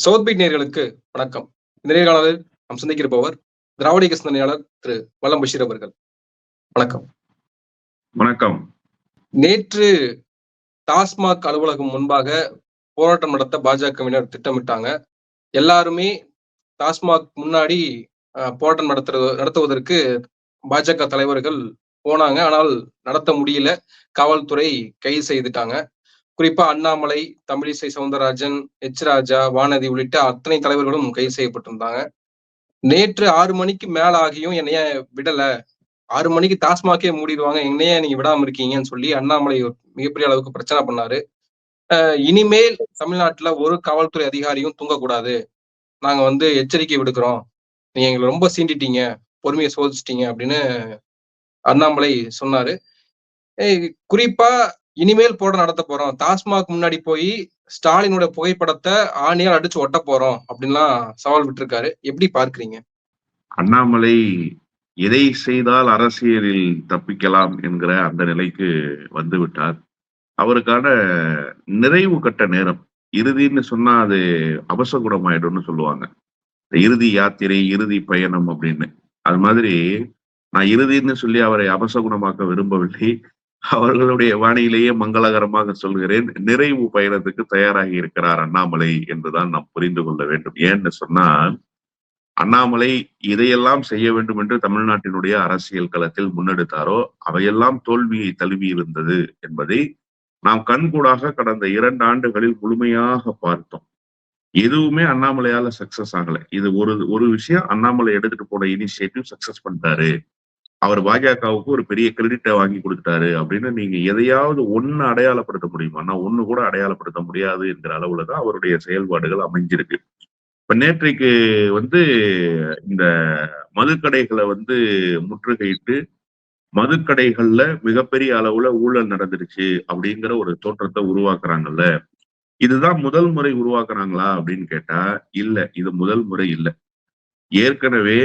South beat நேர்களுக்கு வணக்கம். இந்த நேர்காணலில் நாம் சந்திக்கிருப்பவர் திராவிட சிந்தனையாளர் திரு வல்லம் பஷீர் அவர்கள். வணக்கம். வணக்கம். நேற்று டாஸ்மாக் அலுவலகம் முன்பாக போராட்டம் நடத்த பாஜகவினர் திட்டமிட்டாங்க. எல்லாருமே டாஸ்மாக் முன்னாடி போராட்டம் நடத்துறது நடத்துவதற்கு பாஜக தலைவர்கள் போனாங்க. ஆனால் நடத்த முடியல. காவல்துறை கைது செய்துட்டாங்க. குறிப்பா அண்ணாமலை தமிழிசை சவுந்தரராஜன் எச் ராஜா வானதி உள்ளிட்ட அத்தனை தலைவர்களும் கைது செய்யப்பட்டிருந்தாங்க. நேற்று ஆறு மணிக்கு மேல ஆகியும் என்னைய விடல. ஆறு மணிக்கு டாஸ்மாகே மூடிடுவாங்க. என்னைய நீங்க விடாம இருக்கீங்கன்னு சொல்லி அண்ணாமலை மிகப்பெரிய அளவுக்கு பிரச்சனை பண்ணாரு. இனிமேல் தமிழ்நாட்டுல ஒரு காவல்துறை அதிகாரியும் தூங்கக்கூடாது. நாங்க வந்து எச்சரிக்கை விடுக்கிறோம். நீங்க எங்களை ரொம்ப சீண்டிட்டீங்க. பொறுமையை சோதிச்சிட்டீங்க அப்படின்னு அண்ணாமலை சொன்னாரு. குறிப்பா இனிமேல் போட நடத்த போறோம். டாஸ்மாக் முன்னாடி போய் ஸ்டாலினோட புகைப்படத்தை ஆணியால் அடிச்சு ஒட்ட போறோம் அப்படின்லாம் சவால் விட்டுருக்காரு. எப்படி பார்க்கிறீங்க? அண்ணாமலை எதை செய்தால் அரசியலில் தப்பிக்கலாம் என்கிற அந்த நிலைக்கு வந்து விட்டார் அவருக்கான நிறைவு கட்ட நேரம். இறுதின்னு சொன்னா அது அவசகுடம் ஆயிடும்னு சொல்லுவாங்க இறுதி யாத்திரை இறுதி பயணம் அப்படின்னு. அது மாதிரி நான் இறுதின்னு சொல்லி அவரை அபசகுணமாக்க விரும்பவில்லை. அவர்களுடைய வாணியிலேயே மங்களகரமாக சொல்கிறேன். நிறைவு பயணத்துக்கு தயாராகி இருக்கிறார் அண்ணாமலை என்றுதான் நாம் புரிந்து கொள்ள வேண்டும். ஏன்னு சொன்னால் அண்ணாமலை இதையெல்லாம் செய்ய வேண்டும் என்று தமிழ்நாட்டினுடைய அரசியல் களத்தில் முன்னெடுத்தாரோ அவையெல்லாம் தோல்வியை தழுவி இருந்தது என்பதை நாம் கண்கூடாக கடந்த இரண்டு ஆண்டுகளில் முழுமையாக பார்த்தோம். எதுவுமே அண்ணாமலையால சக்சஸ் ஆகல. இது ஒரு ஒரு விஷயம் அண்ணாமலை எடுத்துட்டு போன இனிஷியேட்டிவ் சக்சஸ் பண்ணிட்டாரு. அவர் பாஜகவுக்கு ஒரு பெரிய கிரெடிட்டை வாங்கி கொடுத்துட்டாரு அப்படின்னு நீங்க எதையாவது ஒன்னு அடையாளப்படுத்த முடியுமா? ஆனா கூட அடையாளப்படுத்த முடியாது என்கிற அளவுல தான் அவருடைய செயல்பாடுகள் அமைஞ்சிருக்கு. இப்ப நேற்றைக்கு வந்து இந்த மதுக்கடைகளை வந்து முற்றுகையிட்டு மதுக்கடைகள்ல மிகப்பெரிய அளவுல ஊழல் நடந்துருச்சு அப்படிங்கிற ஒரு தோற்றத்தை உருவாக்குறாங்கல்ல. இதுதான் முதல் முறை உருவாக்குறாங்களா அப்படின்னு கேட்டா இல்ல இது முதல் முறை இல்லை. ஏற்கனவே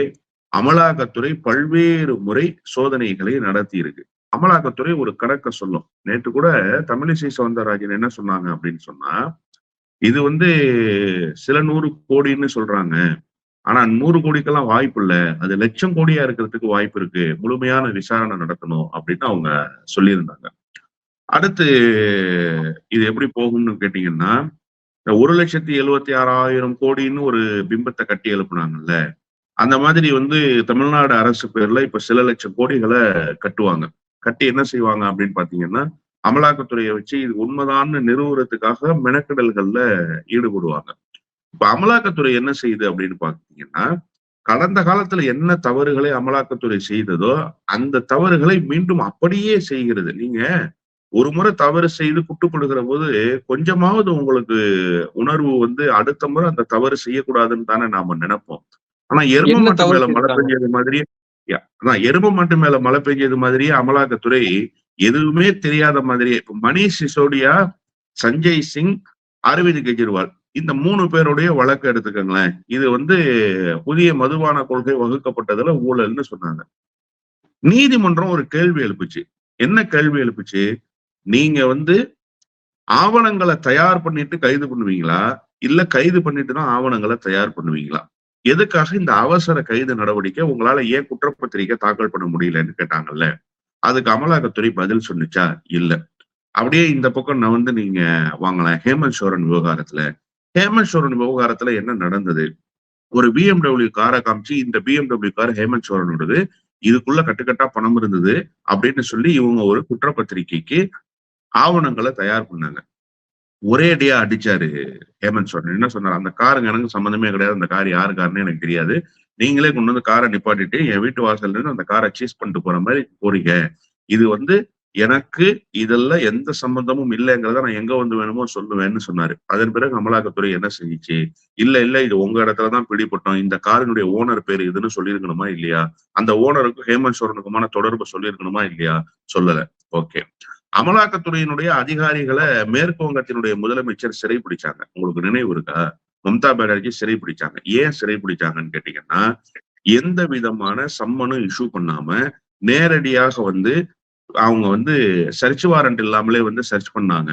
அமலாக்கத்துறை பல்வேறு முறை சோதனைகளை நடத்தி இருக்கு அமலாக்கத்துறை ஒரு கணக்க சொல்லும். நேற்று கூட தமிழிசை சவுந்தரராஜன் என்ன சொன்னாங்க அப்படின்னு சொன்னா இது வந்து சில நூறு கோடின்னு சொல்றாங்க. ஆனா நூறு கோடிக்கெல்லாம் வாய்ப்பு இல்லை. அது லட்சம் கோடியா இருக்கிறதுக்கு வாய்ப்பு இருக்கு. முழுமையான விசாரணை நடத்தணும் அப்படின்னு அவங்க சொல்லியிருந்தாங்க. அடுத்து இது எப்படி போகும்னு கேட்டீங்கன்னா ஒரு லட்சத்தி எழுவத்தி ஆறாயிரம் கோடின்னு ஒரு பிம்பத்தை கட்டி எழுப்புனாங்கல்ல அந்த மாதிரி வந்து தமிழ்நாடு அரசு பேர்ல இப்ப சில லட்சம் கோடிகளை கட்டுவாங்க. கட்டி என்ன செய்வாங்க அப்படின்னு பாத்தீங்கன்னா அமலாக்கத்துறையை வச்சு இது உண்மைதான்னு நிறுவுறதுக்காக மெனக்கடல்கள்ல ஈடுபடுவாங்க. இப்ப அமலாக்கத்துறை என்ன செய்யுது அப்படின்னு பாத்தீங்கன்னா கடந்த காலத்துல என்ன தவறுகளை அமலாக்கத்துறை செய்ததோ அந்த தவறுகளை மீண்டும் அப்படியே செய்கிறது. நீங்க ஒரு முறை தவறு செய்து குட்டுப்படுகிற போது கொஞ்சமாவது உங்களுக்கு உணர்வு வந்து அடுத்த முறை அந்த தவறு செய்யக்கூடாதுன்னு தானே நாம நினைப்போம். ஆனா எரும மாட்டு மேல மழை பெஞ்சது மாதிரியே அதான் எரும மாட்டு மேல மழை பெஞ்சது மாதிரியே அமலாக்கத்துறை எதுவுமே தெரியாத மாதிரியே இப்ப மணிஷ் சிசோடியா சஞ்சய் சிங் அரவிந்த் கெஜ்ரிவால் இந்த மூணு பேருடைய வழக்கு எடுத்துக்கோங்களேன். இது வந்து புதிய மதுபான கொள்கை வகுக்கப்பட்டதுல ஊழல்னு சொன்னாங்க. நீதிமன்றம் ஒரு கேள்வி எழுப்புச்சு. என்ன கேள்வி எழுப்புச்சு? நீங்க வந்து ஆவணங்களை தயார் பண்ணிட்டு கைது பண்ணுவீங்களா? இல்ல கைது பண்ணிட்டு தான் ஆவணங்களை தயார் பண்ணுவீங்களா? எதுக்காக இந்த அவசர கைது நடவடிக்கை உங்களால ஏன் குற்றப்பத்திரிக்கை தாக்கல் பண்ண முடியலன்னு கேட்டாங்கல்ல? அதுக்கு அமலாக்கத்துறை பதில் சொன்னிச்சா? இல்ல. அப்படியே இந்த பக்கம் நான் வந்து நீங்க வாங்கலாம். ஹேமந்த் சோரன் விவகாரத்துல. ஹேமந்த் சோரன் விவகாரத்துல என்ன நடந்தது? ஒரு பிஎம்டபிள்யூ காரை காமிச்சு இந்த பிஎம்டபிள்யூ கார் ஹேமந்த் சோரனோடது. இதுக்குள்ள கட்டுக்கட்டா பணம் இருந்தது அப்படின்னு சொல்லி இவங்க ஒரு குற்றப்பத்திரிகைக்கு ஆவணங்களை தயார் பண்ணாங்க. ஒரே அடியா அடிச்சாரு ஹேமந்த் சோரன். என்ன சொன்னார்? அந்த காருங்க எனக்கு சம்மந்தமே கிடையாது. அந்த கார் யாரு காருன்னு எனக்கு தெரியாது. நீங்களே கொண்டு வந்து காரை நிப்பாட்டிட்டு என் வீட்டு வாசல்ல இருந்து அந்த காரை சீஸ் பண்ணிட்டு போற மாதிரி போறீங்க. இது வந்து எனக்கு இதெல்லாம் எந்த சம்பந்தமும் இல்லைங்கிறத நான் எங்க வந்து வேணுமோ சொல்லுவேன்னு சொன்னாரு. அதன் பிறகு அமலாக்கத்துறை என்ன செஞ்சிச்சு இல்ல இல்ல இது உங்க இடத்துலதான் பிடிப்பட்டோம் இந்த காரினுடைய ஓனர் பேர் இதுன்னு சொல்லியிருக்கணுமா இல்லையா? அந்த ஓனருக்கும் ஹேமந்த் சோரனுக்குமான தொடர்பு சொல்லியிருக்கணுமா இல்லையா? சொல்லல. ஓகே அமலாக்கத்துறையினுடைய அதிகாரிகளை மேற்கு வங்கத்தினுடைய முதலமைச்சர் சிறை பிடிச்சாங்க. உங்களுக்கு நினைவு இருக்கா? மம்தா பானர்ஜி சிறை பிடிச்சாங்க. ஏன் சிறை பிடிச்சாங்கன்னு கேட்டீங்கன்னா எந்த விதமான சம்மனும் இஷ்யூ பண்ணாம நேரடியாக வந்து அவங்க வந்து சர்ச் வாரண்ட் இல்லாமலே வந்து சர்ச் பண்ணாங்க.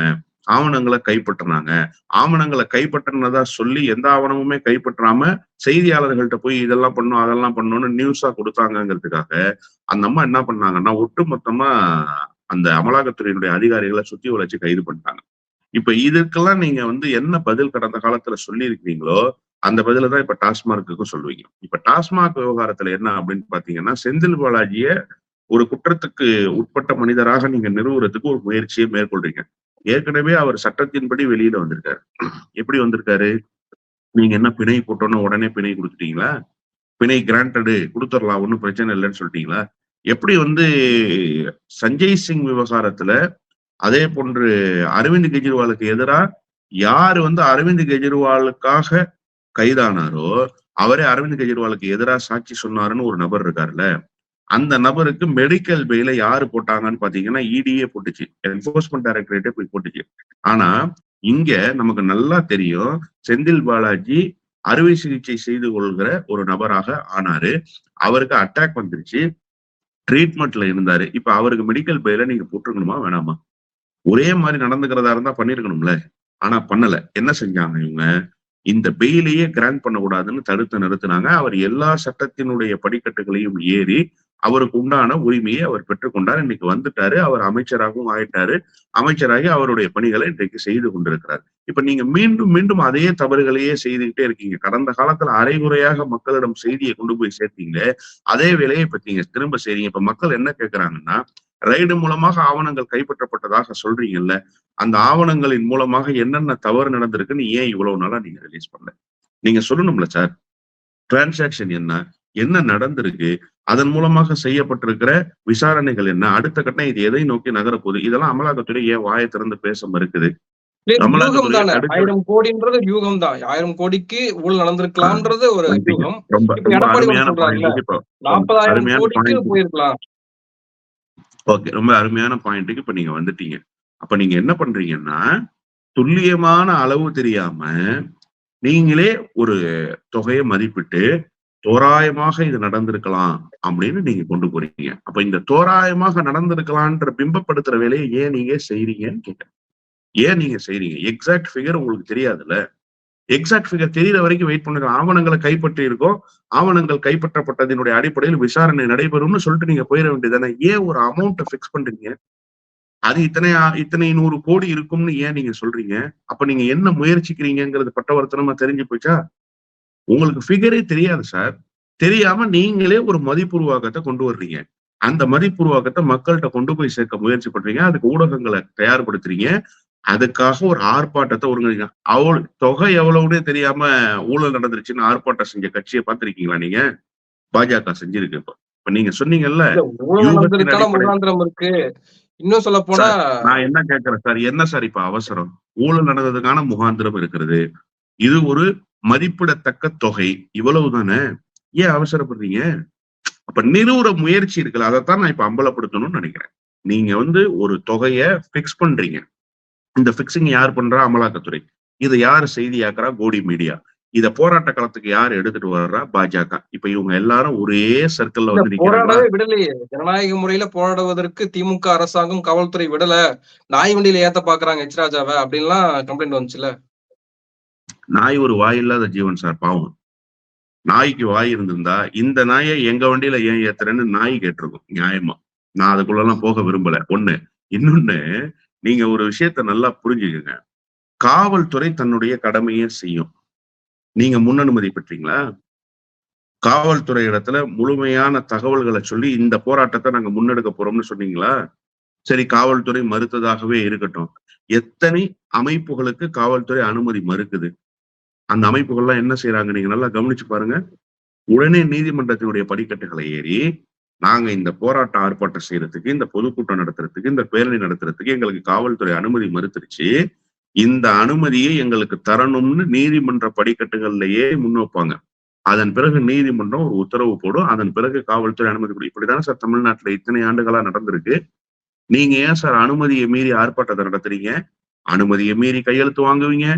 ஆவணங்களை கைப்பற்றினாங்க. ஆவணங்களை கைப்பற்றினதா சொல்லி எந்த ஆவணமுமே கைப்பற்றாம செய்தியாளர்கள்ட்ட போய் இதெல்லாம் பண்ணும் அதெல்லாம் பண்ணணும்னு நியூஸா கொடுத்தாங்கங்கிறதுக்காக அந்த அம்மா என்ன பண்ணாங்கன்னா ஒட்டு மொத்தமா அந்த அமலாக்கத்துறையினுடைய அதிகாரிகளை சுத்தி வளைச்சு கைது பண்ணிட்டாங்க. இப்ப இதுக்கெல்லாம் நீங்க வந்து என்ன பதில் கடந்த காலத்துல சொல்லியிருக்கீங்களோ அந்த பதில தான் இப்ப டாஸ்மார்க்குக்கும் சொல்லுவீங்க. இப்ப டாஸ்மாக் விவகாரத்துல என்ன அப்படின்னு பாத்தீங்கன்னா செந்தில் பாலாஜிய ஒரு குற்றத்துக்கு உட்பட்ட மனிதராக நீங்க நிறுவுறதுக்கு ஒரு முயற்சியை மேற்கொள்றீங்க. ஏற்கனவே அவர் சட்டத்தின்படி வெளியில வந்திருக்காரு. எப்படி வந்திருக்காரு? நீங்க என்ன பிணை போட்டோன்னு உடனே பிணை கொடுத்துட்டீங்களா? பிணை கிராண்டடு கொடுத்துடலாம் ஒன்றும் பிரச்சனை இல்லைன்னு சொல்லிட்டீங்களா? எப்படி வந்து சஞ்சய் சிங் விவகாரத்துல அதே போன்று அரவிந்த் கெஜ்ரிவாலுக்கு எதிராக யார் வந்து அரவிந்த் கெஜ்ரிவாலுக்காக கைதானாரோ அவரே அரவிந்த் கெஜ்ரிவாலுக்கு எதிராக சாட்சி சொன்னாருன்னு ஒரு நபர் இருக்காருல்ல அந்த நபருக்கு மெடிக்கல் பெயில யாரு போட்டாங்கன்னு பாத்தீங்கன்னா இடியே போட்டுச்சு என்போர்ஸ்மெண்ட் டைரக்டரேட்டே போய் போட்டுச்சு. ஆனா இங்க நமக்கு நல்லா தெரியும் செந்தில் பாலாஜி அறுவை சிகிச்சை செய்து கொள்கிற ஒரு நபராக ஆனாரு. அவருக்கு அட்டாக் வந்துருச்சு. ட்ரீட்மெண்ட்ல இருந்தாரு. இப்ப அவருக்கு மெடிக்கல் பெயில நீங்க போட்டிருக்கணுமா? வேணாமா? ஒரே மாதிரி நடந்துக்கிறதா இருந்தா பண்ணிருக்கணும்ல. ஆனா பண்ணல. என்ன செஞ்சாங்க இவங்க? இந்த பெயிலையே கிராண்ட் பண்ணக்கூடாதுன்னு தடுத்து நிறுத்தினாங்க. அவர் எல்லா சட்டத்தினுடைய படிக்கட்டுகளையும் ஏறி அவருக்கு உண்டான உரிமையை அவர் பெற்றுக்கொண்டார் இன்னைக்கு வந்துட்டாரு. அவர் அமைச்சராகவும் ஆயிட்டாரு. அமைச்சராகி அவருடைய பணிகளை இன்றைக்கு செய்து கொண்டிருக்கிறார். இப்ப நீங்க மீண்டும் மீண்டும் அதே தவறுகளையே செய்துகிட்டே இருக்கீங்க. கடந்த காலத்துல அரைகுறையாக மக்களிடம் செய்தியை கொண்டு போய் சேர்த்தீங்க அதே வேலையை இப்ப நீங்க திரும்ப செய்றீங்க. இப்ப மக்கள் என்ன கேட்கிறாங்கன்னா ரைடு மூலமாக ஆவணங்கள் கைப்பற்றப்பட்டதாக சொல்றீங்கல்ல அந்த ஆவணங்களின் மூலமாக என்னென்ன தவறு நடந்திருக்குன்னு ஏன் இவ்வளவு நாளா நீங்க ரிலீஸ் பண்ணல? நீங்க சொல்லணும்ல சார். டிரான்சாக்ஷன் என்ன? என்ன நடந்திருக்கு? அதன் மூலமாக செய்யப்பட்டிருக்கிற விசாரணைகள் என்ன? அடுத்த கட்டம் இது எதை நோக்கி நகரப்போகுது? இதெல்லாம் அமலாக்கத்துறை ஏன் வாயை திறந்து பேச மறுக்குது ஆயிரம் கோடின்றது யூகம் தான். ஆயிரம் கோடிக்கு ஊழல் நடந்திருக்கலாம்ன்றது ஒரு ரொம்ப எடப்பாடி அருமையான சொல்றாருல்ல, பாயிண்ட் இப்போ நாற்பதாயிரம் அருமையான கோடிக்கு point. போயிருக்கலாம். ஓகே ரொம்ப அருமையான பாயிண்ட்டுக்கு இப்ப நீங்க வந்துட்டீங்க. அப்ப நீங்க என்ன பண்றீங்கன்னா துல்லியமான அளவு தெரியாம நீங்களே ஒரு தொகையை மதிப்பிட்டு தோராயமாக இது நடந்திருக்கலாம் அப்படின்னு நீங்க கொண்டு போறீங்க. அப்ப இந்த தோராயமாக நடந்திருக்கலான்ற பிம்பப்படுத்துற வேலையை ஏன் நீங்க செய்றீங்கன்னு கேட்கிறேன் ஏன் நீங்க செய்றீங்க? எக்ஸாக்ட் ஃபிகர் உங்களுக்கு தெரியாதுல்ல? எக்ஸாக்ட் ஃபிகர் தெரியற வரைக்கும் வெயிட் பண்ணுங்க. ஆவணங்களை கைப்பற்றி இருக்கோம் ஆவணங்கள் கைப்பற்றப்பட்டதினுடைய அடிப்படையில் விசாரணை நடைபெறும்னு சொல்லிட்டு நீங்க போயிட வேண்டியதானே ஏன் ஒரு அமௌண்ட்டை ஃபிக்ஸ் பண்றீங்க? அது இத்தனை இத்தனை நூறு கோடி இருக்கும்னு ஏன் நீங்க சொல்றீங்க? அப்ப நீங்க என்ன முயற்சிக்கிறீங்கிறது பட்டவர்த்தனமா தெரிஞ்சு போச்சா? உங்களுக்கு ஃபிகரே தெரியாது சார் தெரியாம நீங்களே ஒரு மதிப்புருவாக்கத்தை கொண்டு வர்றீங்க. அந்த மதிப்புருவாக்கத்தை மக்கள்கிட்ட கொண்டு போய் சேர்க்க முயற்சி பண்றீங்க. அதுக்கு ஊடகங்களை தயார்படுத்துறீங்க. அதுக்காக ஒரு ஆர்ப்பாட்டத்தை ஒருங்கிங்க அவ்வளவு தொகை எவ்வளவுனே தெரியாம ஊழல் நடந்துருச்சுன்னு ஆர்ப்பாட்டம் செஞ்ச கட்சியை பார்த்திருக்கீங்களா நீங்க? பாஜக செஞ்சிருக்கு இப்ப. இப்ப நீங்க சொன்னீங்கல்ல இருக்கு. இன்னும் சொல்ல போனா நான் என்ன கேட்கிறேன் சார்? என்ன சார் இப்ப அவசரம்? ஊழல் நடந்ததுக்கான முகாந்திரம் இருக்கிறது இது ஒரு மதிப்பிடத்தக்க தொகை. இவ்வளவு தானே ஏன் அவசரப்படுறீங்க? அப்ப நிறுவுற முயற்சி இருக்குல்ல அதைத்தான் நான் இப்ப அம்பலப்படுத்தணும்னு நினைக்கிறேன். நீங்க வந்து ஒரு தொகையை பிக்ஸ் பண்றீங்க. இந்த பிக்சிங் யார் பண்றா? அமலாக்கத்துறை. இதை யார் செய்தியாக்குறா? கோடி மீடியா. இத போராட்ட களத்துக்கு யார் எடுத்துட்டு வர்றா? பாஜக. இப்ப இவங்க எல்லாரும் ஒரே சர்க்கிள்ல வந்து போராடவே விடலையே. ஜனநாயக முறையில போராடுவதற்கு திமுக அரசாங்கம் காவல்துறை விடல. நாய் வண்டியில ஏத்த பாக்குறாங்க எச் ராஜாவை அப்படின்லாம் கம்ப்ளைண்ட் வந்துச்சுல நாய் ஒரு வாய் இல்லாத ஜீவன் சார் பாவம். நாய்க்கு வாய் இருந்திருந்தா இந்த நாயை எங்க வண்டியில ஏன் ஏத்துறேன்னு நாய் கேட்டிருக்கும் நியாயமா? நான் அதுக்குள்ளெல்லாம் போக விரும்பல. ஒண்ணு இன்னொன்னு நீங்க ஒரு விஷயத்த நல்லா புரிஞ்சுக்கங்க. காவல்துறை தன்னுடைய கடமையை செய்யும். நீங்க முன்னனுமதி பெற்றீங்களா? காவல்துறை இடத்துல முழுமையான தகவல்களை சொல்லி இந்த போராட்டத்தை நாங்க முன்னெடுக்க போறோம்னு சொன்னீங்களா? சரி காவல்துறை மறுத்ததாகவே இருக்கட்டும். எத்தனை அமைப்புகளுக்கு காவல்துறை அனுமதி மறுக்குது? அந்த அமைப்புகள்லாம் என்ன செய்யறாங்க நீங்க நல்லா கவனிச்சு பாருங்க. உடனே நீதிமன்றத்தினுடைய படிக்கட்டுகளை ஏறி நாங்க இந்த போராட்ட ஆர்ப்பாட்டம் செய்யறதுக்கு இந்த பொதுக்கூட்டம் நடத்துறதுக்கு இந்த பேரணி நடத்துறதுக்கு எங்களுக்கு காவல்துறை அனுமதி மறுத்துருச்சு. இந்த அனுமதியை எங்களுக்கு தரணும்னு நீதிமன்ற படிக்கட்டுகள்லயே முன்வைப்பாங்க அதன் பிறகு நீதிமன்றம் ஒரு உத்தரவு போடும். அதன் பிறகு காவல்துறை அனுமதி கொடு இப்படிதானே சார் தமிழ்நாட்டுல இத்தனை ஆண்டுகளா நடந்திருக்கு. நீங்க ஏன் சார் அனுமதியை மீறி ஆர்ப்பாட்டத்தை நடத்துறீங்க? அனுமதியை மீறி கையெழுத்து வாங்குவீங்க?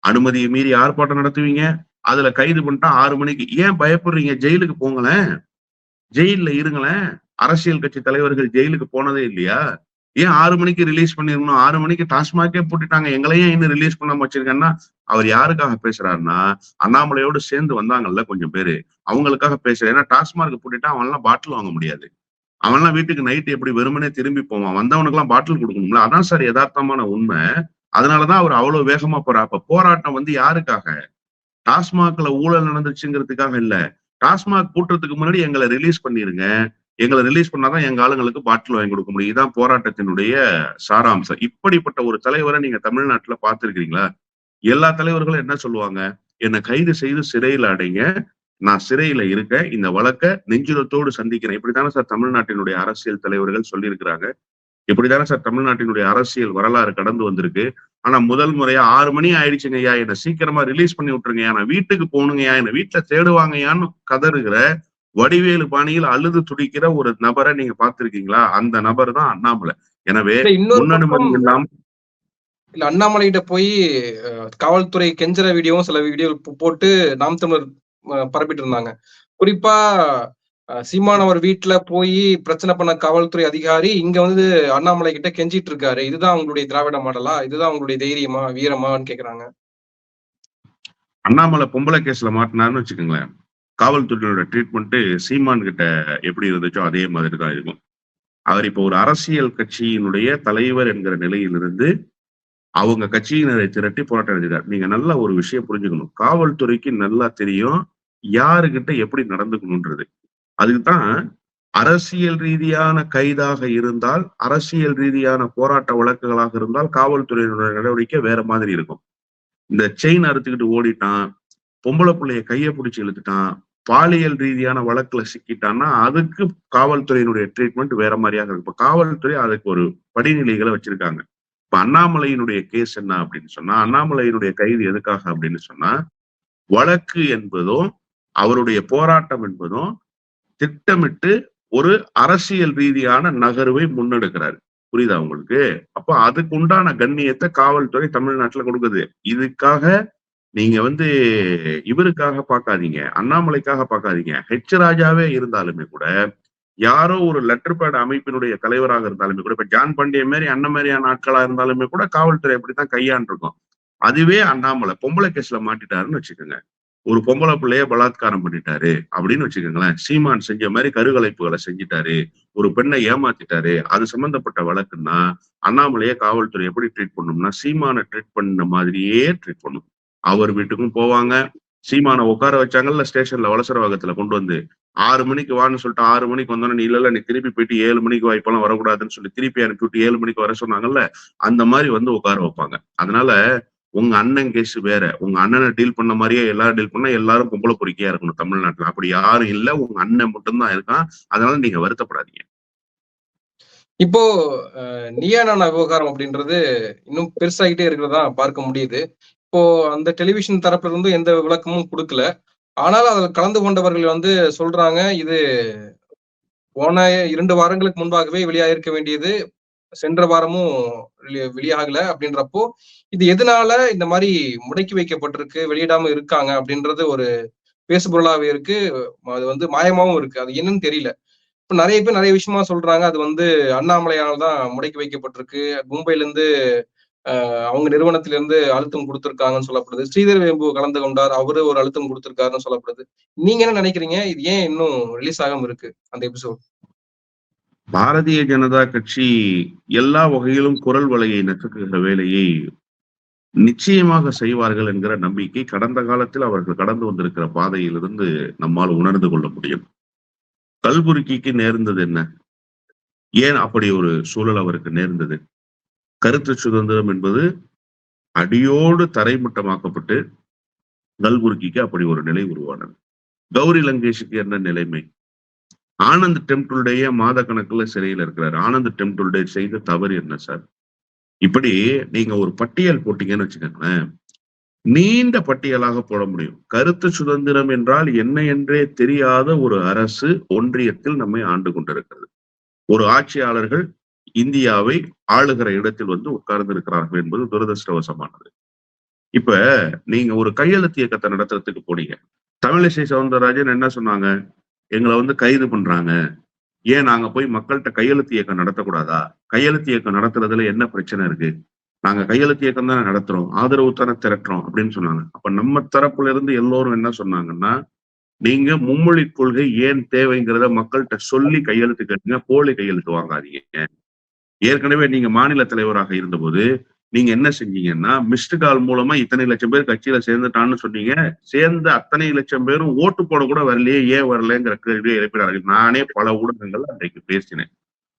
அனுமதியை மீறி ஆர்ப்பாட்டம் நடத்துவீங்க? அதுல கைது பண்ணிட்டா ஆறு மணிக்கு. ஏன் பயப்படுறீங்க? ஜெயிலுக்கு போங்களேன். ஜெயில இருங்களேன். அரசியல் கட்சி தலைவர்கள் ஜெயிலுக்கு போனதே இல்லையா? ஏன் ஆறு மணிக்கு ரிலீஸ் பண்ணிருக்கணும் ஆறு மணிக்கு டாஸ்மாகே போட்டுட்டாங்க. எங்களையும் இன்னும் ரிலீஸ் பண்ணாம வச்சிருக்கேன்னா அவர் யாருக்காக பேசுறாருன்னா அண்ணாமலையோடு சேர்ந்து வந்தாங்கல்ல கொஞ்சம் பேரு. அவங்களுக்காக பேசுறாரு ஏன்னா டாஸ்மார்க் போட்டுட்டா அவன்லாம் பாட்டில் வாங்க முடியாது. அவன்லாம் வீட்டுக்கு நைட் எப்படி வெறுமனே திரும்பி போவான்? வந்தவனுக்கு எல்லாம் பாட்டில் கொடுக்கணும்ல? அதான் சார் யதார்த்தமான உண்மை. அதனாலதான் அவர் அவ்வளவு வேகமா போறா அப்ப போராட்டம் வந்து யாருக்காக? டாஸ்மாக்ல ஊழல் நடந்துச்சுங்கிறதுக்காக இல்ல. டாஸ்மாக் கூட்டுறதுக்கு முன்னாடி எங்களை ரிலீஸ் பண்ணிருங்க. எங்களை ரிலீஸ் பண்ணாதான் எங்க ஆளுங்களுக்கு பாட்டில் வாங்கி கொடுக்க முடியும். இதுதான் போராட்டத்தினுடைய சாராம்சம். இப்படிப்பட்ட ஒரு தலைவரை நீங்க தமிழ்நாட்டுல பார்த்திருக்கீங்களா எல்லா தலைவர்களும் என்ன சொல்லுவாங்க? என்னை கைது செய்து சிறையில் அடைங்க. நான் சிறையில இருக்கேன். இந்த வழக்க நெஞ்சுரத்தோடு சந்திக்கிறேன். இப்படித்தானே சார் தமிழ்நாட்டினுடைய அரசியல் தலைவர்கள் சொல்லியிருக்கிறாங்க. இப்படித்தானே சார் தமிழ்நாட்டினுடைய அரசியல் வரலாறு கடந்து வந்திருக்கு? ஆனா முதல் முறையா ஆறு மணி ஆயிடுச்சுங்க ஐயா என்ன சீக்கிரமா ரிலீஸ் பண்ணி விட்டுருங்கய்யா நான் வீட்டுக்கு போகணுங்கய்யா. என்ன வீட்டுல தேடுவாங்கயான்னு கதறுகிற வடிவேலு பாணியில் அழுது துடிக்கிற ஒரு நபரை நீங்க பார்த்திருக்கீங்களா? அந்த நபர் தான் அண்ணாமலை. எனவே முன்னனுமதி இல்லாம இல்ல அண்ணாமலைகிட்ட போய் அஹ், காவல்துறை கெஞ்சற வீடியோவும் சில வீடியோ போட்டு நாம் தமிழர் பரப்பிட்டு இருந்தாங்க. குறிப்பா சீமான் அவர் வீட்டுல போய் பிரச்சனை பண்ண காவல்துறை அதிகாரி இங்க வந்து அண்ணாமலை கிட்ட கெஞ்சிட்டு இருக்காரு. இதுதான் உங்களுடைய திராவிட மாடலா? இதுதான் உங்களுடைய தைரியமா வீரமான்னு கேக்குறாங்க. அண்ணாமலை பொம்பளை கேஸ்ல மாட்டினாருன்னு வச்சுக்கோங்களேன். காவல்துறையோட ட்ரீட்மெண்ட் சீமான் கிட்ட எப்படி இருந்துச்சோ அதே மாதிரி தான் இருக்கும். அவர் இப்போ ஒரு அரசியல் கட்சியினுடைய தலைவர் என்கிற நிலையிலிருந்து அவங்க கட்சியினரை திரட்டி போராட்டம் எழுதிட்டார் நீங்க நல்ல ஒரு விஷயம் புரிஞ்சுக்கணும். காவல்துறைக்கு நல்லா தெரியும் யாருகிட்ட எப்படி நடந்துக்கணும்ன்றது. அதுக்குதான் அரசியல் ரீதியான கைதாக இருந்தால் அரசியல் ரீதியான போராட்ட வழக்குகளாக இருந்தால் காவல்துறையினுடைய நடவடிக்கை வேற மாதிரி இருக்கும். இந்த செயின் அறுத்துக்கிட்டு ஓடிட்டான் பொம்பளை பிள்ளைய கையை பிடிச்சி இழுத்துட்டான் பாலியல் ரீதியான வழக்குல சிக்கிட்டான்னா அதுக்கு காவல்துறையினுடைய ட்ரீட்மெண்ட் வேற மாதிரியாக இருக்கும். இப்ப காவல்துறை அதுக்கு ஒரு படிநிலைகளை வச்சிருக்காங்க. இப்ப அண்ணாமலையினுடைய கேஸ் என்ன அப்படின்னு சொன்னா அண்ணாமலையினுடைய கைது எதுக்காக அப்படின்னு சொன்னா வழக்கு என்பதும் அவருடைய போராட்டம் என்பதும் திட்டமிட்டு ஒரு அரசியல் ரீதியான நகர்வை முன்னெடுக்கிறாரு. புரியுதா உங்களுக்கு? அப்ப அதுக்கு உண்டான கண்ணியத்தை காவல்துறை தமிழ்நாட்டுல கொடுக்குது. இதுக்காக நீங்க வந்து இவருக்காக பார்க்காதீங்க அண்ணாமலைக்காக பார்க்காதீங்க. ஹெச் ராஜாவே இருந்தாலுமே கூட யாரோ ஒரு லெட்டர் பேட் அமைப்பினுடைய தலைவராக இருந்தாலுமே கூட இப்ப ஜான் பாண்டிய மாதிரி அண்ணன் மாதிரியான ஆட்களா இருந்தாலுமே கூட காவல்துறை அப்படித்தான் கையாண்டிருக்கும். அதுவே அண்ணாமலை பொம்பளை கேஸ்ல மாட்டிட்டாருன்னு வச்சுக்கோங்க. ஒரு பொம்பளை பிள்ளைய பலாத்காரம் பண்ணிட்டாரு அப்படின்னு வச்சுக்கோங்களேன். சீமான் செஞ்ச மாதிரி கருகலைப்புகளை செஞ்சிட்டாரு. ஒரு பெண்ணை ஏமாத்திட்டாரு. அது சம்பந்தப்பட்ட வழக்குன்னா அண்ணாமலையை காவல்துறை எப்படி ட்ரீட் பண்ணும்னா சீமானை ட்ரீட் பண்ண மாதிரியே ட்ரீட் பண்ணும். அவர் வீட்டுக்கும் போவாங்க. சீமானை உட்கார வச்சாங்கல்ல ஸ்டேஷன்ல வலசரவாகத்துல கொண்டு வந்து ஆறு மணிக்கு வான்னு சொல்லிட்டு ஆறு மணிக்கு வந்தோன்னே நீ இல்ல நீ திருப்பி போயிட்டு ஏழு மணிக்கு வாய்ப்பெல்லாம் வரக்கூடாதுன்னு சொல்லி திருப்பி அனுப்பி விட்டு ஏழு மணிக்கு வர சொன்னாங்கல்ல அந்த மாதிரி வந்து உட்கார வைப்பாங்க. அதனால உங்க அண்ணன் கேஸ் வேற. உங்க அண்ணனை டீல் பண்ண மாதிரியே எல்லாரும் டீல் பண்ணா எல்லாரும் பொம்பளை பொறுக்கியா இருக்கணும் தமிழ்நாட்டுல. அப்படி யாரும் இல்ல. உங்க அண்ணன் மட்டும்தான் இருக்கான். அதனால நீங்க வருத்தப்படாதீங்க. இப்போ அஹ், விவகாரம் அப்படின்றது இன்னும் பெருசாகிட்டே இருக்கிறதா பார்க்க முடியுது. இப்போ அந்த டெலிவிஷன் தரப்புல இருந்து எந்த விளக்கமும் கொடுக்கல. ஆனால் அதில் கலந்து கொண்டவர்கள் வந்து சொல்றாங்க இது போன இரண்டு வாரங்களுக்கு முன்பாகவே வெளியாயிருக்க வேண்டியது சென்ற வாரமும் வெளியாகல அப்படின்றப்போ இது எதனால இந்த மாதிரி முடக்கி வைக்கப்பட்டிருக்கு வெளியிடாம இருக்காங்க அப்படின்றது ஒரு பேசுபொருளாவே இருக்கு. அது வந்து மாயமாவும் இருக்கு. அது என்னன்னு தெரியல. இப்ப நிறைய பேர் நிறைய விஷயமா சொல்றாங்க. அது வந்து அண்ணாமலையால் தான் முடக்கி வைக்கப்பட்டிருக்கு. மும்பைல இருந்து அஹ், அவங்க நிறுவனத்தில இருந்து அழுத்தம் கொடுத்திருக்காங்கன்னு சொல்லப்படுது. ஸ்ரீதர் வேம்பு கலந்து கொண்டார். அவரு ஒரு அழுத்தம் கொடுத்திருக்காருன்னு சொல்லப்படுது. நீங்க என்ன நினைக்கிறீங்க? இது ஏன் இன்னும் ரிலீஸ் ஆகாம இருக்கு அந்த எபிசோட் பாரதிய ஜனதா கட்சி எல்லா வகையிலும் குரல் வலையை நசுக்குகிற வேலையை நிச்சயமாக செய்வார்கள் என்கிற நம்பிக்கை கடந்த காலத்தில் அவர்கள் கடந்து வந்திருக்கிற பாதையிலிருந்து நம்மால் உணர்ந்து கொள்ள முடியும். கல்புருக்கிக்கு நேர்ந்தது என்ன? ஏன் அப்படி ஒரு சூழல் அவருக்கு நேர்ந்தது? கருத்து சுதந்திரம் என்பது அடியோடு தரைமட்டமாக்கப்பட்டு கல்புருக்கிக்கு அப்படி ஒரு நிலை உருவானது. கௌரி லங்கேஷுக்கு என்ன நிலைமை? ஆனந்த் டெம்பிளுடைய மாத கணக்குல சிறையில் இருக்கிறார். ஆனந்த் டெம்பிளுடைய செய்த தவறு என்ன சார்? இப்படி நீங்க ஒரு பட்டியல் போட்டீங்கன்னு வச்சுக்கோங்களேன். நீண்ட பட்டியலாக போட முடியும். கருத்து சுதந்திரம் என்றால் என்ன என்றே தெரியாத ஒரு அரசு ஒன்றியத்தில் நம்மை ஆண்டு கொண்டிருக்கிறது. ஒரு ஆட்சியாளர்கள் இந்தியாவை ஆளுகிற இடத்தில் வந்து உட்கார்ந்து இருக்கிறார்கள் என்பது துரதிருஷ்டவசமானது. இப்ப நீங்க ஒரு கையெழுத்து இயக்கத்தை நடத்துறதுக்கு போனீங்க. தமிழிசை சவுந்தரராஜன் என்ன சொன்னாங்க? எங்களை வந்து கைது பண்றாங்க. ஏன் நாங்க போய் மக்கள்கிட்ட கையெழுத்து இயக்கம் நடத்தக்கூடாதா? கையெழுத்து இயக்கம் நடத்துறதுல என்ன பிரச்சனை இருக்கு? நாங்க கையெழுத்து இயக்கம் தானே நடத்துறோம். ஆதரவு தானே திரட்டுறோம் அப்படின்னு சொன்னாங்க. அப்ப நம்ம தரப்புல இருந்து எல்லோரும் என்ன சொன்னாங்கன்னா நீங்க மும்மொழி கொள்கை ஏன் தேவைங்கிறத மக்கள்கிட்ட சொல்லி கையெழுத்து கேட்டுங்க போலி கையெழுத்து வாங்காதீங்க. ஏற்கனவே நீங்க மாநில தலைவராக இருந்தபோது நீங்க என்ன செஞ்சீங்கன்னா மிஸ்டு கால் மூலமா இத்தனை லட்சம் பேர் கட்சியில சேர்ந்துட்டான்னு சொன்னீங்க. சேர்ந்த அத்தனை லட்சம் பேரும் ஓட்டு போட கூட வரலையே ஏன் வரலங்கிற கேள்வியை எழுப்பினார்கள். நானே பல ஊடகங்கள் அன்றைக்கு பேசினேன்.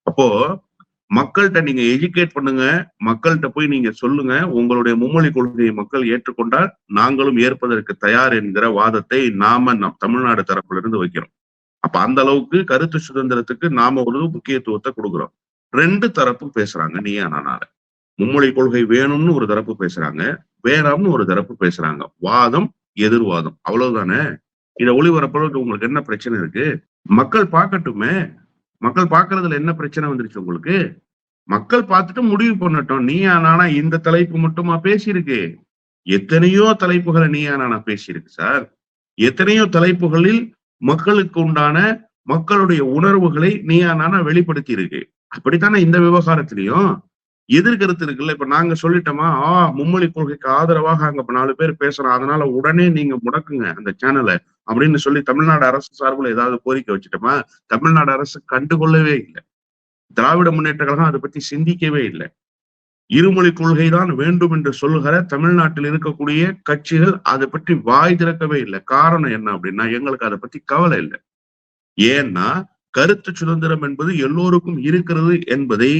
அப்போ மக்கள்கிட்ட நீங்க எஜுகேட் பண்ணுங்க. மக்கள்கிட்ட போய் நீங்க சொல்லுங்க. உங்களுடைய மும்மொழி கொள்கையை மக்கள் ஏற்றுக்கொண்டால் நாங்களும் ஏற்பதற்கு தயார் என்கிற வாதத்தை நாம நம் தமிழ்நாடு தரப்புல இருந்து வைக்கிறோம். அப்ப அந்த அளவுக்கு கருத்து சுதந்திரத்துக்கு நாம ஒரு முக்கியத்துவத்தை கொடுக்குறோம். ரெண்டு தரப்பும் பேசுறாங்க நீயா நானால மும்மொழி கொள்கை வேணும்னு ஒரு தரப்பு பேசுறாங்க வேணாம்னு ஒரு தரப்பு பேசுறாங்க. வாதம் எதிர்வாதம் அவ்வளவுதானே? இதை ஒளிபரப்புறது உங்களுக்கு என்ன பிரச்சனை இருக்கு? மக்கள் பார்க்கட்டுமே. மக்கள் பார்க்கறதுல என்ன பிரச்சனை வந்துருச்சு உங்களுக்கு? மக்கள் பார்த்துட்டு முடிவு பண்ணட்டும். நீயா நானா இந்த தலைப்பு மட்டுமா பேசியிருக்கு? எத்தனையோ தலைப்புகளை நீயா நானா பேசியிருக்கு சார். எத்தனையோ தலைப்புகளில் மக்களுக்கு உண்டான மக்களுடைய உணர்வுகளை நீயா நானா வெளிப்படுத்தி இருக்கு அப்படித்தானே இந்த விவகாரத்திலையும்? எதிர்கருத்து இருக்குல்ல? இப்ப நாங்க சொல்லிட்டோமா ஆ மும்மொழி கொள்கைக்கு ஆதரவாக அங்க இப்ப நாலு பேர் பேசுறோம் அதனால உடனே நீங்க முடக்குங்க அந்த சேனலை அப்படின்னு சொல்லி தமிழ்நாடு அரசு சார்பில் ஏதாவது கோரிக்கை வச்சுட்டோமா? தமிழ்நாடு அரசு கண்டுகொள்ளவே இல்லை. திராவிட முன்னேற்ற கழகம் அதை பத்தி சிந்திக்கவே இல்லை. இருமொழி கொள்கை தான் வேண்டும் என்று சொல்லுகிற தமிழ்நாட்டில் இருக்கக்கூடிய கட்சிகள் அதை பற்றி வாய் திறக்கவே இல்லை. காரணம் என்ன அப்படின்னா எங்களுக்கு அதை பத்தி கவலை இல்லை. ஏன்னா கருத்து சுதந்திரம் என்பது எல்லோருக்கும் இருக்கிறது என்பதை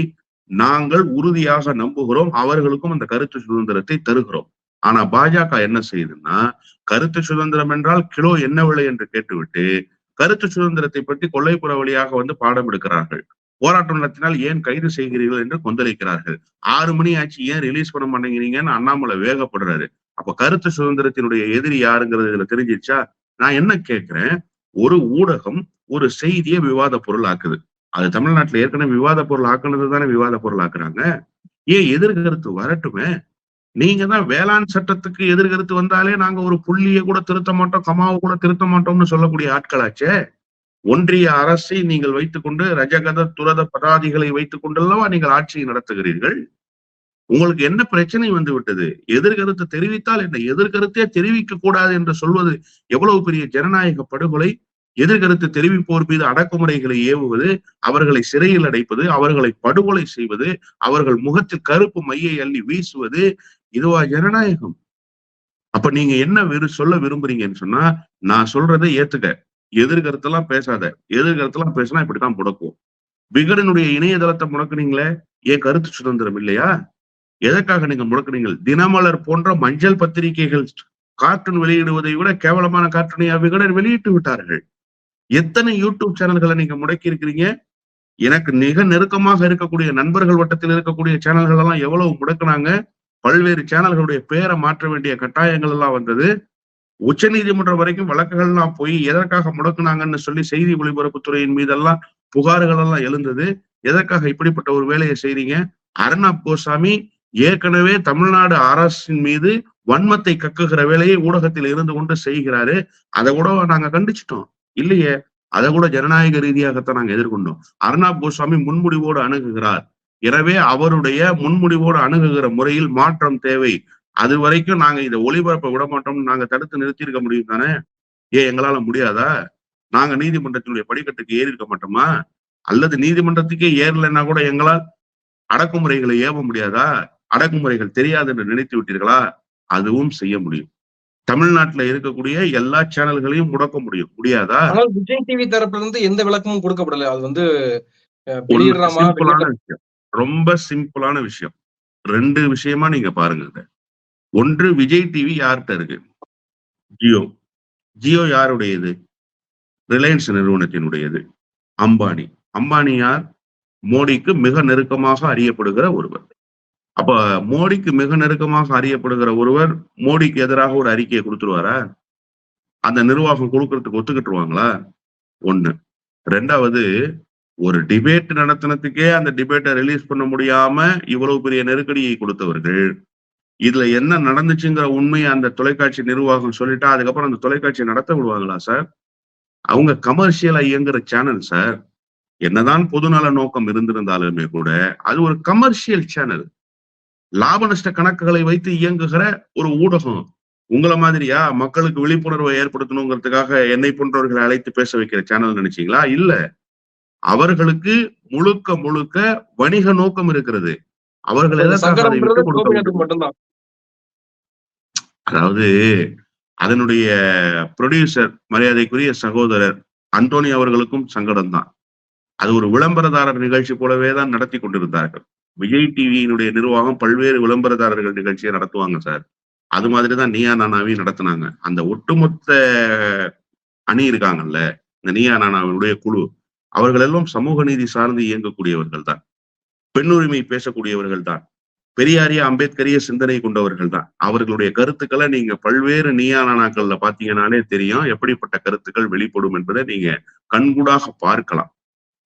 நாங்கள் உறுதியாக நம்புகிறோம் அவர்களுக்கும் அந்த கருத்து சுதந்திரத்தை தருகிறோம். ஆனா பாஜக என்ன செய்யுதுன்னா கருத்து சுதந்திரம் என்றால் கிலோ என்ன விலை என்று கேட்டுவிட்டு கருத்து சுதந்திரத்தை பற்றி கொள்ளைப்புற வழியாக வந்து பாடம் எடுக்கிறார்கள். போராட்டம் நடத்தினால் ஏன் கைது செய்கிறீர்கள் என்று கொந்தளிக்கிறார்கள். ஆறு மணி ஆச்சு ஏன் ரிலீஸ் பண்ண மாட்டேங்கிறீங்கன்னு அண்ணாமலை வேகப்படுறாரு. அப்ப கருத்து சுதந்திரத்தினுடைய எதிரி யாருங்கிறது இதுல தெரிஞ்சிச்சா நான் என்ன கேட்கிறேன் ஒரு ஊடகம் ஒரு செய்தியை விவாத பொருள் ஆக்குது அது தமிழ்நாட்டுல ஏற்கனவே விவாத பொருள் ஆக்குனது தானே விவாத பொருள் ஆக்குறாங்க. ஏன் எதிர்கருத்து வரட்டுமே? நீங்க தான் வேளாண் சட்டத்துக்கு எதிர்கருத்து வந்தாலே நாங்க ஒரு புள்ளியை கூட திருத்த மாட்டோம் கமாவை கூட திருத்த மாட்டோம்னு சொல்லக்கூடிய ஆட்களாச்சே. ஒன்றிய அரசை நீங்கள் வைத்துக்கொண்டு ரஜகத துரத பதாதிகளை வைத்துக் கொண்டல்லவா நீங்கள் ஆட்சியை நடத்துகிறீர்கள்? உங்களுக்கு என்ன பிரச்சனை வந்து விட்டது? எதிர்கருத்து தெரிவித்தால் என்ன? எதிர்கருத்தே தெரிவிக்க கூடாது என்று சொல்வது எவ்வளவு பெரிய ஜனநாயக படுகொலை? எதிர்கருத்து தெரிவிப்போர் மீது அடக்குமுறைகளை ஏவுவது அவர்களை சிறையில் அடைப்பது அவர்களை படுகொலை செய்வது அவர்கள் முகத்தில் கருப்பு மையை அள்ளி வீசுவது இதுவா ஜனநாயகம். அப்ப நீங்க என்ன விரு சொல்ல விரும்புறீங்கன்னு சொன்னா நான் சொல்றதை ஏத்துக்க. எதிர்கருத்தெல்லாம் பேசாத. எதிர்கருத்தெல்லாம் பேசினா இப்படித்தான் முடக்கும் விகடனுடைய இணையதளத்தை முடக்குனீங்களே ஏன் கருத்து சுதந்திரம் இல்லையா? எதற்காக நீங்க முடக்குனீங்க தினமலர் போன்ற மஞ்சள் பத்திரிகைகள் கார்ட்டூன் வெளியிடுவதை விட கேவலமான கார்ட்டூனை விகடன் வெளியிட்டு விட்டார்கள்? எத்தனை யூடியூப் சேனல்களை நீங்க முடக்கி இருக்கிறீங்க எனக்கு மிக நெருக்கமாக இருக்கக்கூடிய நண்பர்கள் வட்டத்தில் இருக்கக்கூடிய சேனல்கள் எல்லாம் எவ்வளவு முடக்குனாங்க? பல்வேறு சேனல்களுடைய பேரை மாற்ற வேண்டிய கட்டாயங்கள் எல்லாம் வந்தது. உச்ச நீதிமன்றம் வரைக்கும் வழக்குகள்லாம் போய் எதற்காக முடக்குனாங்கன்னு சொல்லி செய்தி ஒளிபரப்புத்துறையின் மீதெல்லாம் புகார்கள் எல்லாம் எழுந்தது. எதற்காக இப்படிப்பட்ட ஒரு வேலையை செய்றீங்க? அர்ணாப் கோசாமி ஏற்கனவே தமிழ்நாடு அரசின் மீது வன்மத்தை கக்குகிற வேலையை ஊடகத்தில் இருந்து கொண்டு செய்கிறாரு. அதை கூட நாங்க கண்டிச்சிட்டோம். இல்லையே? அதை கூட ஜனநாயக ரீதியாகத்தான் நாங்க எதிர்கொண்டோம். அர்ணாப் கோஸ்வாமி முன்முடிவோடு அணுகுகிறார். எனவே அவருடைய முன்முடிவோடு அணுகுகிற முறையில் மாற்றம் தேவை. அது வரைக்கும் நாங்க இதை ஒளிபரப்ப விட மாட்டோம்னு நாங்க தடுத்து நிறுத்தியிருக்க முடியும் தானே? ஏன் எங்களால முடியாதா? நாங்க நீதிமன்றத்தினுடைய படிக்கட்டுக்கு ஏறி இருக்க மாட்டோமா? அல்லது நீதிமன்றத்துக்கே ஏறலைன்னா கூட எங்களால் அடக்குமுறைகளை ஏவ முடியாதா? அடக்குமுறைகள் தெரியாது என்று நினைத்து விட்டீர்களா? அதுவும் செய்ய முடியும். தமிழ்நாட்டுல இருக்கக்கூடிய எல்லா சேனல்களையும் முடக்க முடியும். முடியாதா? ஆனால் விஜய் டிவி தரப்புல இருந்து எந்த விளக்கமும் கொடுக்கப்படல. அது வந்து சிம்பிளான விஷயம். ரொம்ப சிம்பிளான விஷயம். ரெண்டு விஷயமா நீங்க பாருங்க. ஒன்று விஜய் டிவி யார்கிட்ட இருக்கு? ஜியோ. ஜியோ யாருடையது? ரிலையன்ஸ் நிறுவனத்தினுடையது. அம்பானி. அம்பானி யார்? மோடிக்கு மிக நெருக்கமாக அறியப்படுகிற ஒருவர். அப்ப மோடிக்கு மிக நெருக்கமாக அறியப்படுகிற ஒருவர் மோடிக்கு எதிராக ஒரு அறிக்கையை கொடுத்துருவாரா? அந்த நிர்வாகம் கொடுக்கறதுக்கு ஒத்துக்கிட்டுருவாங்களா? ஒண்ணு. ரெண்டாவது ஒரு டிபேட் நடத்தினதுக்கே அந்த டிபேட்டை ரிலீஸ் பண்ண முடியாம இவ்வளவு பெரிய நெருக்கடியை கொடுத்தவர்கள். இதுல என்ன நடந்துச்சுங்கிற உண்மையை அந்த தொலைக்காட்சி நிர்வாகம் சொல்லிட்டா அதுக்கப்புறம் அந்த தொலைக்காட்சியை நடத்த விடுவாங்களா சார்? அவங்க கமர்ஷியலா இயங்குற சேனல் சார். என்னதான் பொதுநல நோக்கம் இருந்திருந்தாலுமே கூட அது ஒரு கமர்ஷியல் சேனல் லாப நஷ்ட கணக்குகளை வைத்து இயங்குகிற ஒரு ஊடகம். உங்களை மாதிரியா? மக்களுக்கு விழிப்புணர்வை ஏற்படுத்தணுங்கிறதுக்காக என்னை போன்றவர்களை அழைத்து பேச வைக்கிற சேனல் நினைச்சீங்களா? இல்ல. அவர்களுக்கு முழுக்க முழுக்க வணிக நோக்கம் இருக்கிறது. அவர்கள் அதாவது அதனுடைய ப்ரொடியூசர் மரியாதைக்குரிய சகோதரர் அந்தோனி அவர்களுக்கும் சங்கடம் தான் அது ஒரு விளம்பரதாரர் நிகழ்ச்சி போலவே தான் நடத்தி கொண்டிருந்தார்கள். விஜய் டிவியினுடைய நிர்வாகம் பல்வேறு விளம்பரதாரர்கள் நிகழ்ச்சியை நடத்துவாங்க சார். அது மாதிரி தான் நீயா நானாவையும் நடத்துனாங்க. அந்த ஒட்டுமொத்த அணி இருக்காங்கல்ல இந்த நீயா நானாவினுடைய குழு அவர்கள் எல்லாம் சமூக நீதி சார்ந்து இயங்கக்கூடியவர்கள் தான் பெண்ணுரிமை பேசக்கூடியவர்கள் தான் பெரியாரிய அம்பேத்கரிய சிந்தனை கொண்டவர்கள் தான் அவர்களுடைய கருத்துக்களை நீங்க பல்வேறு நீயா நானாக்கள்ல பாத்தீங்கன்னாலே தெரியும். எப்படிப்பட்ட கருத்துக்கள் வெளிப்படும் என்பதை நீங்க கண்கூடாக பார்க்கலாம்.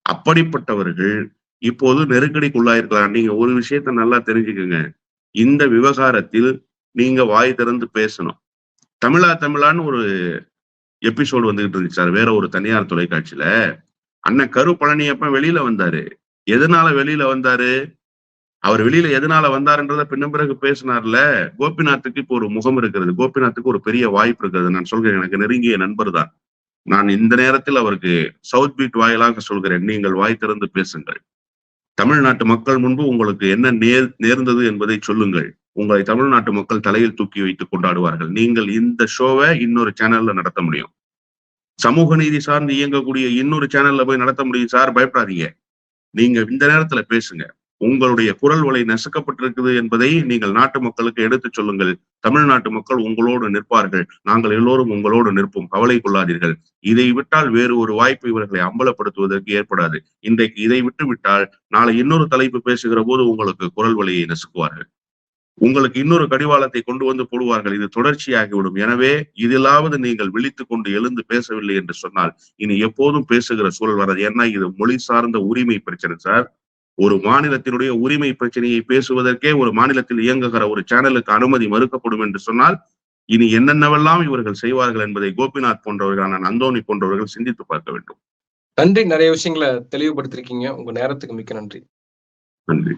அப்படிப்பட்டவர்கள் இப்போது நெருக்கடிக்குள்ளாயிருக்கலாம். நீங்க ஒரு விஷயத்த நல்லா தெரிஞ்சுக்குங்க. இந்த விவகாரத்தில் நீங்க வாய் திறந்து பேசணும். தமிழா தமிழான்னு ஒரு எபிசோடு வந்துகிட்டு இருந்துச்சு சார். வேற ஒரு தனியார் தொலைக்காட்சியில. அண்ணன் கரு பழனியப்பன் வெளியில வந்தாரு. எதனால வெளியில வந்தாரு? அவர் வெளியில எதனால வந்தாருன்றத பின்ன பிறகு பேசினார்ல. கோபிநாத்துக்கு இப்போ ஒரு முகம் இருக்கிறது. கோபிநாத்துக்கு ஒரு பெரிய வாய்ப்பு இருக்கிறது. நான் சொல்கிறேன் எனக்கு நெருங்கிய நண்பர் தான். நான் இந்த நேரத்தில் அவருக்கு சவுத் பீட் வாயிலாக சொல்கிறேன். நீங்கள் வாய் திறந்து பேசுங்கள். தமிழ்நாட்டு மக்கள் முன்பு உங்களுக்கு என்ன நேர் நேர்ந்தது என்பதை சொல்லுங்கள். உங்களை தமிழ்நாட்டு மக்கள் தலையில் தூக்கி வைத்து கொண்டாடுவார்கள். நீங்கள் இந்த ஷோவை இன்னொரு சேனல்ல நடத்த முடியும். சமூக நீதி சார்ந்து இயங்கக்கூடிய இன்னொரு சேனல்ல போய் நடத்த முடியும். சார் பயப்படாதீங்க. நீங்க இந்த நேரத்துல பேசுங்க. உங்களுடைய குரல் வலை நசுக்கப்பட்டிருக்குது என்பதை நீங்கள் நாட்டு மக்களுக்கு எடுத்துச் சொல்லுங்கள். தமிழ்நாட்டு மக்கள் உங்களோடு நிற்பார்கள். நாங்கள் எல்லோரும் உங்களோடு நிற்போம். கவலை கொள்ளாதீர்கள். இதை விட்டால் வேறு ஒரு வாய்ப்பு இவர்களை அம்பலப்படுத்துவதற்கு ஏற்படாது. இன்றைக்கு இதை விட்டு விட்டால் நாளை இன்னொரு தலைப்பு பேசுகிற போது உங்களுக்கு குரல் வலையை நசுக்குவார்கள். உங்களுக்கு இன்னொரு கடிவாளத்தை கொண்டு வந்து போடுவார்கள். இது தொடர்ச்சியாகிவிடும். எனவே இதிலாவது நீங்கள் விழித்துக் கொண்டு எழுந்து பேசவில்லை என்று சொன்னால் இனி எப்போதும் பேசுகிற சூழல் வராது. ஏன்னா இது மொழி சார்ந்த உரிமை பிரச்சனை சார். ஒரு மாநிலத்தினுடைய உரிமை பிரச்சனையை பேசுவதற்கே ஒரு மாநிலத்தில் இயங்குகிற ஒரு சேனலுக்கு அனுமதி மறுக்கப்படும் என்று சொன்னால் இனி என்னென்னவெல்லாம் இவர்கள் செய்வார்கள் என்பதை கோபிநாத் போன்றவர்களான நந்தோனி போன்றவர்கள் சிந்தித்து பார்க்க வேண்டும். நன்றி. நிறைய விஷயங்களை தெளிவுபடுத்திருக்கீங்க. உங்க நேரத்துக்கு மிக்க நன்றி. நன்றி.